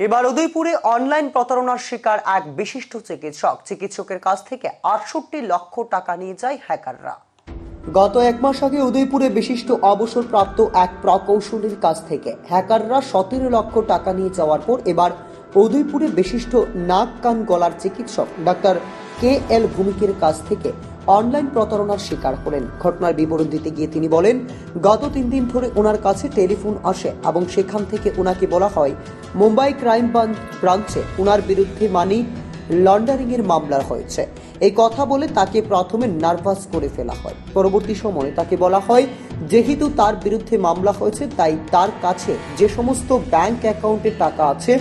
এবার উদয়পুরে অনলাইন প্রতারণার শিকার এক বিশিষ্ট চিকিৎসক। চিকিৎসকের কাছ থেকে আটষট্টি লক্ষ টাকা নিয়ে যায় হ্যাকাররা। গত এক মাস আগে উদয়পুরে বিশিষ্ট অবসরপ্রাপ্ত এক প্রকৌশলীর কাছ থেকে হ্যাকাররা সতেরো লক্ষ টাকা নিয়ে যাওয়ার পর এবার উদয়পুরে বিশিষ্ট নাক কান গলার চিকিৎসক ডাক্তার কে এল ভূমিকের কাছ থেকে অনলাইন প্রতারণার শিকার হলেন। ঘটনার বিবরণ দিতে গিয়ে তিনি বলেন, গত তিন দিন ধরে ওনার কাছে টেলিফোন আসে এবং সেখান থেকে ওনাকে বলা হয় মুম্বাই ক্রাইম ব্রাঞ্চে ওনার বিরুদ্ধে মানি লন্ডারিং এর মামলা হয়েছে। এই কথা বলে তাকে প্রথমে নার্ভাস করে ফেলা হয়। পরবর্তী সময়ে তাকে বলা হয়, যেহেতু তার বিরুদ্ধে মামলা হয়েছে, তাই তার কাছে যে সমস্ত ব্যাংক অ্যাকাউন্টে টাকা আছে,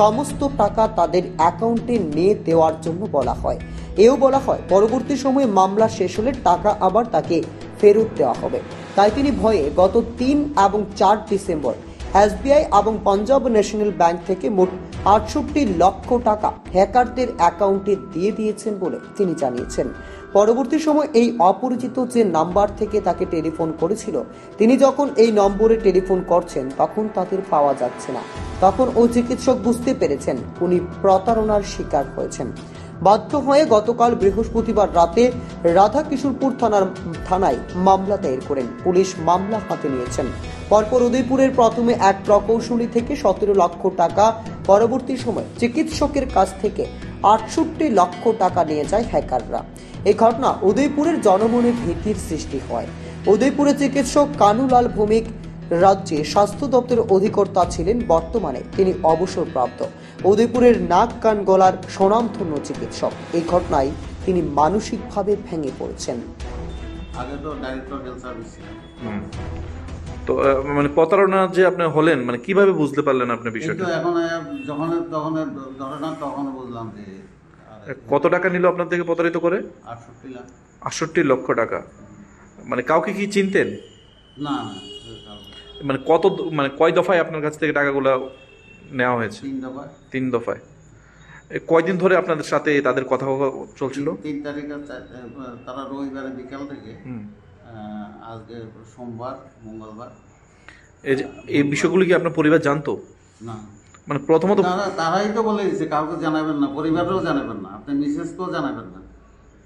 সমস্ত টাকা তাদের অ্যাকাউন্টে নিয়ে দেওয়ার জন্য বলা হয়। এও বলা হয়, পরবর্তী সময়ে মামলা শেষ হলে টাকা আবার তাকে ফেরত দেওয়া হবে। তাই তিনি ভয়ে গত তিন এবং চার ডিসেম্বর এসবিআই এবং পাঞ্জাব ন্যাশনাল ব্যাংক থেকে মোট আটষট্টি লক্ষ টাকা হ্যাকারদের অ্যাকাউন্টে দিয়ে দিয়েছেন বলে তিনি জানিয়েছেন। পরবর্তী সময় এই অপরিচিত যে নাম্বার থেকে তাকে টেলিফোন করেছিল, তিনি যখন এই নম্বরে টেলিফোন করছেন, তখন তাদের পাওয়া যাচ্ছে না। তখন ও চিকিৎসক বুঝতে পেরেছেন, উনি প্রতারণার শিকার হয়েছেন। বাধ্য হয়ে গতকাল বৃহস্পতিবার রাতে রাধা কিশোরপুর থানার থানায় মামলা দায়ের করেন। পুলিশ মামলা হাতে নিয়েছেন। পরপর উদয়পুরের প্রথমে এক প্রকৌশলী থেকে সতেরো লক্ষ টাকা পরবর্তী সময় চিকিৎসকের কাছ থেকে আটষট্টি লক্ষ টাকা নিয়ে যায় হ্যাকাররা। এই ঘটনা উদয়পুরের জনমনে ভীতির সৃষ্টি হয়। উদয়পুরের চিকিৎসক কানুলাল ভৌমিক রাজ্যে স্বাস্থ্য দপ্তরের অধিকর্তা ছিলেন। বর্তমানে তিনি অবসরপ্রাপ্ত। উদয়পুরের নাক কান গলার স্বনামধন্য চিকিৎসক। এই ঘটনায় তিনি মানসিকভাবে ভেঙে পড়েছেন। আগে তো ডাইরেক্টর হেলথ সার্ভিস ছিল হুম। তো মানে প্রতারণা যে আপনি হলেন মানে কীভাবে বুঝতে পারলেন আপনি বিষয়টা? এখন যখন তখন ধরে তখন বুঝলাম যে কত টাকা নিল আপনার থেকে প্রতারিত করে? আটষট্টি লাখ। আটষট্টি লক্ষ টাকা। মানে কাউকে কি চিনতেন? না মানে কত মানে কয় দফায় আপনার কাছ থেকে টাকাগুলো নেওয়া হয়েছে? তিন দফা তিন দফায়। কয়দিন ধরে আপনাদের সাথে তাদের কথা চলছিল? তিন তারিখ তারা রবিবারে বিকাল থেকে আজকে সোমবার মঙ্গলবার। এই যে এই বিষয়গুলো কি আপনার পরিবার জানতো? না। মানে প্রথমত তারাই তো বলে দিচ্ছে কাউকে জানাবেন না পরিবারেও জানাবেন না আপনি মিসেসকেও জানাবেন না।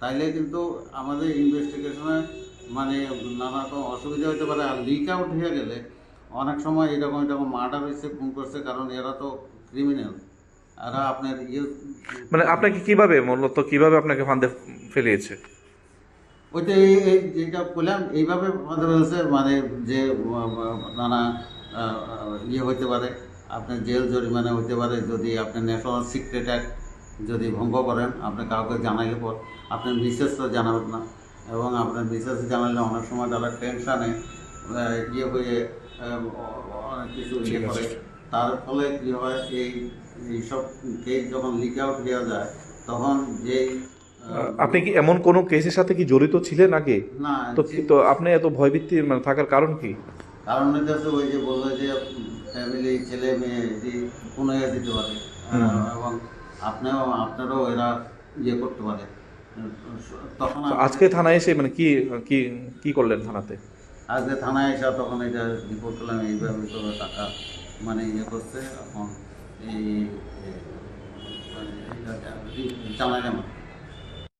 তাইলে কিন্তু আমাদের ইনভেস্টিগেশনে মানে নানা রকম অসুবিধা হতে পারে আর লিক আউট হয়ে গেলে অনেক সময় এরকম এরকম মার্ডার হয়েছে খুন করছে কারণ এরা তো ক্রিমিনাল এরা আপনার ইয়ে মানে আপনাকে কীভাবে মূলত কীভাবে আপনাকে ফান্দে ফেলিয়েছে? ওইটা এই এই যেটা বললাম এইভাবে আমাদের হচ্ছে মানে যে নানা ইয়ে হতে পারে আপনার জেল জরিমানা হতে পারে যদি আপনি ন্যাশনাল সিক্রেট অ্যাক্ট যদি ভঙ্গ করেন আপনি কাউকে জানাইলে পর আপনার মিসেসও জানাবেন না। এবং আপনার মিসেস জানালে অনেক সময় তারা টেনশানে ইয়ে হয়ে অনেক কিছু ইয়ে করে। তার ফলে কী হয় এই এইসব কেস যখন লিক আউট হয়ে যায় তখন যেই আপনি কি এমন কোনো কেসের সাথে কি জড়িত ছিলেন আগে না তো তো আপনি এত ভয়ভীতি মানে থাকার কারণ কি কারণ হচ্ছে ওই যে বলল যে ফ্যামিলি ছেলে মেয়ে যে কোনো ইয়ে দিতে পারে এবং আপনিও আপনারও এরা ইয়ে করতে পারে তখন আজকে থানায় এসে মানে কি কি কি করলেন থানাতে আজকে থানায় এসে তখন এটা রিপোর্ট করলাম এইভাবে করে টাকা মানে ইয়ে করছে এখন এই মানে এটা জানাইলাম